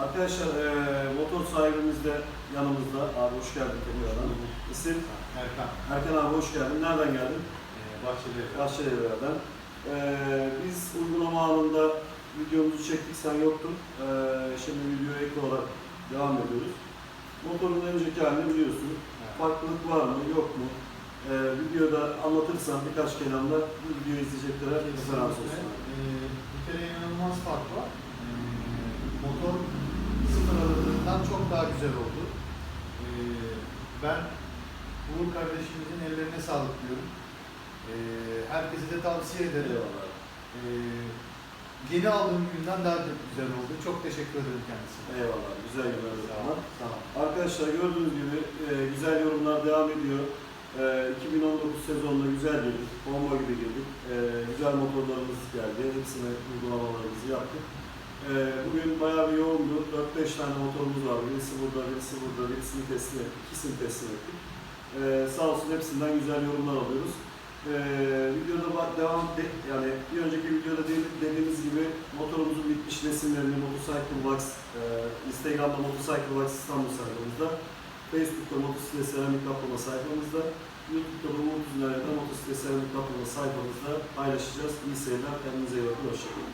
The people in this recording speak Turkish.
Arkadaşlar eee motor sahibimiz de yanımızda. Abi hoş geldin tekrardan. İsim? Erkan. Erkan abi hoş geldin. Nereden geldin? Ee, Bahçeli. Bahçelievler'den. Eee biz uygulama anında videomuzu çektik, sen yoktun. Eee şimdi videoya ek olarak devam ediyoruz. Motorun önceki halini biliyorsun. Evet. Farklılık var mı, yok mu? Eee videoda anlatırsan birkaç kelamda bu videoyu izleyeceklere referans olsun. Ee, bir kere inanılmaz fark var. Ee, motor sıfır aradığından çok daha güzel oldu. Ee, ben Uğur kardeşimizin ellerine sağlık diyorum. Ee, herkese de tavsiye ederim. Eyvallah. Ee, yeni aldığım günden daha çok güzel oldu. Çok teşekkür ederim kendisine. Eyvallah. Güzel günler Sağ diliyorum. ol. Sağ ol. Arkadaşlar gördüğünüz gibi e, güzel yorumlar devam ediyor. E, 2019 sezonuna güzel girdik, bomba gibi girdik. E, güzel motorlarımız geldi, hepsine uygulamalarımızı yaptık. E, bugün bayağı bir yoğundu, 4-5 tane motorumuz var. Birisi burada, birisi burada, birisini teslim ettik, ikisini teslim ettik. E, sağ olsun hepsinden güzel yorumlar alıyoruz. E, videoda devam de, yani bir önceki videoda de- dediğimiz gibi motorumuzun bitmiş resimlerini Motorcycle Box, e, Instagram'da Motorcycle Box İstanbul sayfamızda, Facebook'ta Motosiklet Seramik Kaplama sayfamızda, YouTube'da Üzerinde Motosiklet Seramik Kaplama sayfamızda paylaşacağız. İyi seyirler, kendinize iyi bakın, hoşçakalın.